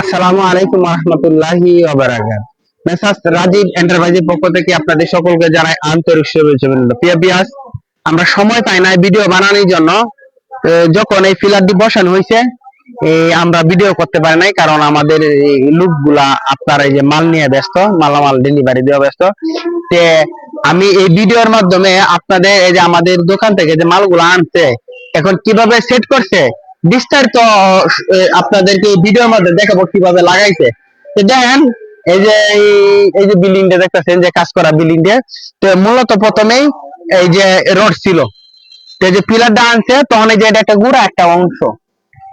আসসালামু আলাইকুম রহমতুল্লাহি মেসাস রাজীব এন্টারপ্রাইজের পক্ষ থেকে আপনাদের সকলকে জানাই আন্তরিক শুভেচ্ছা প্রিয় বিয়াস আমরা সময় পাই না ভিডিও বানানোর জন্য। যখন এই ফিলারটি বসানো হয়েছে আমরা ভিডিও করতে পারি নাই কারণ আমাদের আপনার এই যে মাল নিয়ে ব্যস্ত, মালামাল ডেলিভারি দেওয়া ব্যস্ত। তে, আমি এই ভিডিওর মাধ্যমে আপনাদের এই যে আমাদের দোকান থেকে যে মালগুলো আনছে, এখন কীভাবে সেট করছে বিস্তারিত আপনাদেরকে ভিডিওর মধ্যে দেখাবো কীভাবে লাগাইছে। তো দেখেন, এই যে এই- যে বিল্ডিংটা দেখতেছেন, যে কাজ করা বিল্ডিংটা তো মূলত প্রথমেই এই যে রড ছিল। তো যে পিলারটা আনছে, তখন এই যে এটা একটা গুড়া একটা অংশ।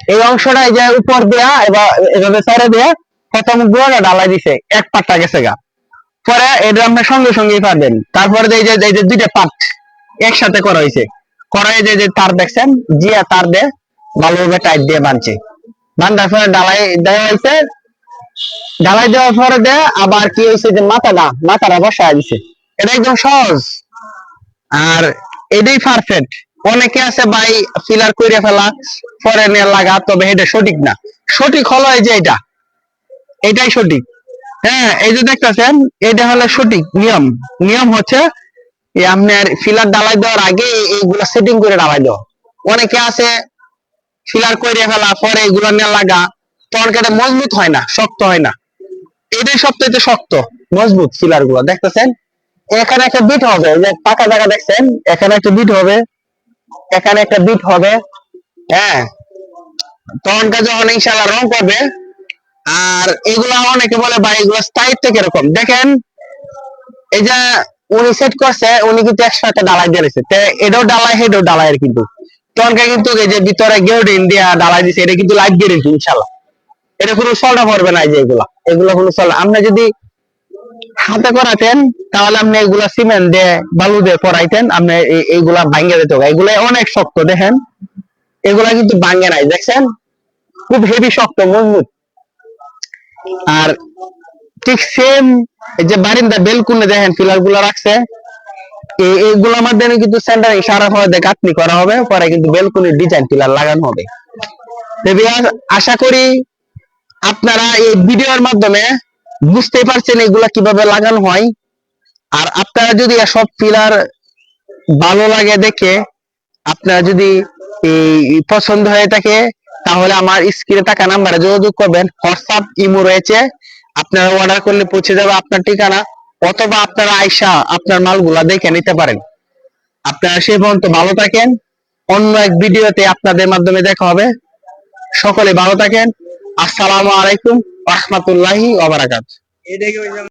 এই অংশটা এই যে উপর দেয়া, এবার এভাবে সাইডে দিয়ে, প্রথম গুড়াটা ডালাই দিছে, এক পাট্টা গেছে গা। পরে এটা আপনি সঙ্গে সঙ্গেই পাবেন তারপরে এই যে এই যে দুইটা পার্ট একসাথে করা হয়েছে। করা যে যে তার দেখছেন, জিয়া তার দিয়ে। ভালোভাবে টাইট দিয়ে বানছে। বান্ধার পরে ডালাই দেওয়া হয়েছে। ডালাই দেওয়ার পরে দিয়ে আবার কি হয়েছে যে মাথাটা মাথাটা বসায় দিছে। এটা একদম সহজ। আর এটাই পারফেক্ট অনেকে আছে, ভাই ফিলার করে ফেলা, পরে নিয়ে লাগা, তবে এটা সঠিক না। সঠিক হলো এই যে এটা। এটাই সঠিক। হ্যাঁ এই যে দেখতেছেন, এটা হলো সঠিক নিয়ম। নিয়ম হচ্ছে আপনার ফিলার ডালাই দেওয়ার আগে এই- এইগুলা সেটিং করে ডালাই দেওয়া। অনেকে আছে ফিলার করে ফেলা, পরে এগুলো নিয়ে লাগা, তখন মজবুত হয় না? শক্ত হয় না। এটাই সবথেকে শক্ত, মজবুত ফিলারগুলো, দেখতেছেন? এখানে একটা বিট হবে যে পাকা জায়গা দেখছেন? এখানে একটা বিট হবে, এখানে একটা বিট হবে হ্যাঁ? তখনকার যখন ইনশাল্লাহ রং করবে, আর এগুলা অনেকে বলে, ভাই, এগুলো স্থায়িত্ব কীরকম দেখেন, এই যে উনি সেট করছে, উনি কিন্তু একসাথে ডালাই দিয়েছে এটাও ডালাই হেডও ডালাই কিন্তু। তখনকার কিন্তু এই যে ভিতরে গেউডিন দিয়া ডালাই দিছে, এটা কিন্তু লাইট গ্যারেন্টি ইনশাল্লাহ এটা কোনো সল্টা পড়বে না যে এগুলা। এগুলো কোনো সল্টা আপনি যদি হাতে করাতেন, তাহলে আপনি এগুলা সিমেন্ট দিয়ে, বালু দিয়ে করাইতেন আপনি এইগুলা ভাঙ্গে দিতে হবে। এগুলা অনেক শক্ত, দেখেন। এগুলা কিন্তু ভাঙ্গে নাই, দেখছেন? খুব হেভি শক্ত, মজবুত। আর ঠিক সেম এই যে বারিন্দা, বেলকুনে দেখেন পিলারগুলা রাখছে। এইগুলোর মাধ্যমে কিন্তু সেন্টারিং সারা করা হবে, পরে কিন্তু ডিজাইন পিলার লাগানো হবে। আশা করি আপনারা এই ভিডিওর মাধ্যমে বুঝতে পারছেন এগুলা কীভাবে লাগানো হয়। আর আপনারা যদি সব পিলার ভালো লাগে দেখে, আপনারা যদি এই পছন্দ হয়ে থাকে, তাহলে আমার স্ক্রিনে থাকা নাম্বারে যোগাযোগ করবেন। হোয়াটসঅ্যাপ ইমো রয়েছে। আপনারা অর্ডার করলে পৌঁছে যাবে আপনার ঠিকানা। অথবা আপনারা আয়সা আপনার মালগুলা দেখে নিতে পারেন। আপনারা সে পর্যন্ত ভালো থাকেন। অন্য এক ভিডিওতে আপনাদের মাধ্যমে দেখা হবে। সকলে ভালো থাকেন। আসসালামু আলাইকুম। রহমতুল্লাহি